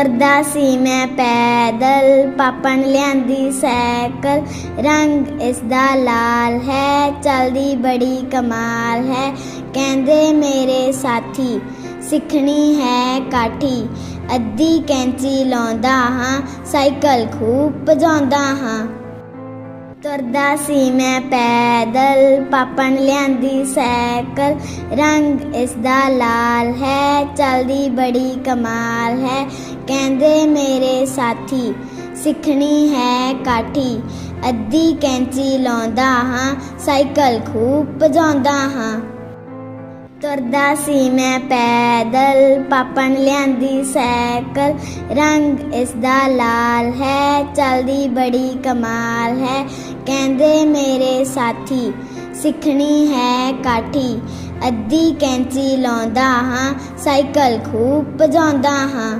ਤੁਰਦਾ ਸੀ ਮੈਂ ਪੈਦਲ, ਪਾਪਣ ਲਿਆਂਦੀ ਸਾਈਕਲ, ਰੰਗ ਇਸ ਦਾ ਲਾਲ ਹੈ, ਚਲਦੀ ਬੜੀ ਕਮਾਲ ਹੈ, ਕਹਿੰਦੇ ਮੇਰੇ ਸਾਥੀ, ਸਿੱਖਣੀ ਹੈ ਕਾਠੀ, ਅੱਧੀ ਕੈਂਚੀ ਲਾਉਂਦਾ ਹਾਂ, ਸਾਈਕਲ ਖੂਬ ਭਜਾਉਂਦਾ ਹਾਂ। ਤੁਰਦਾ ਸੀ ਮੈਂ ਪੈਦਲ, ਪਾਪਣ ਲਿਆਂਦੀ ਸਾਈਕਲ, ਰੰਗ ਇਸ ਦਾ ਲਾਲ ਹੈ ਚਲਦੀ ਬੜੀ ਕਮਾਲ ਹੈ। ਕਹਿੰਦੇ ਮੇਰੇ ਸਾਥੀ, ਸਿੱਖਣੀ ਹੈ ਕਾਠੀ। ਅੱਧੀ ਕੈਂਚੀ ਲਾਉਂਦਾ ਹਾਂ, ਸਾਈਕਲ ਖੂਬ ਭਜਾਉਂਦਾ ਹਾਂ। ਤੁਰਦਾ ਸੀ ਮੈਂ ਪੈਦਲ ਪਾਪਣ ਲਿਆਂਦੀ ਸਾਈਕਲ। ਰੰਗ ਇਸ ਦਾ ਲਾਲ ਹੈ, ਚਲਦੀ ਬੜੀ ਕਮਾਲ ਹੈ। ਕਹਿੰਦੇ ਮੇਰੇ ਸਾਥੀ ਸਿੱਖਣੀ ਹੈ ਕਾਠੀ। ਅੱਧੀ ਕੈਂਚੀ ਲਾਉਂਦਾ ਹਾਂ ਸਾਈਕਲ ਖੂਬ ਭਜਾਉਂਦਾ ਹਾਂ।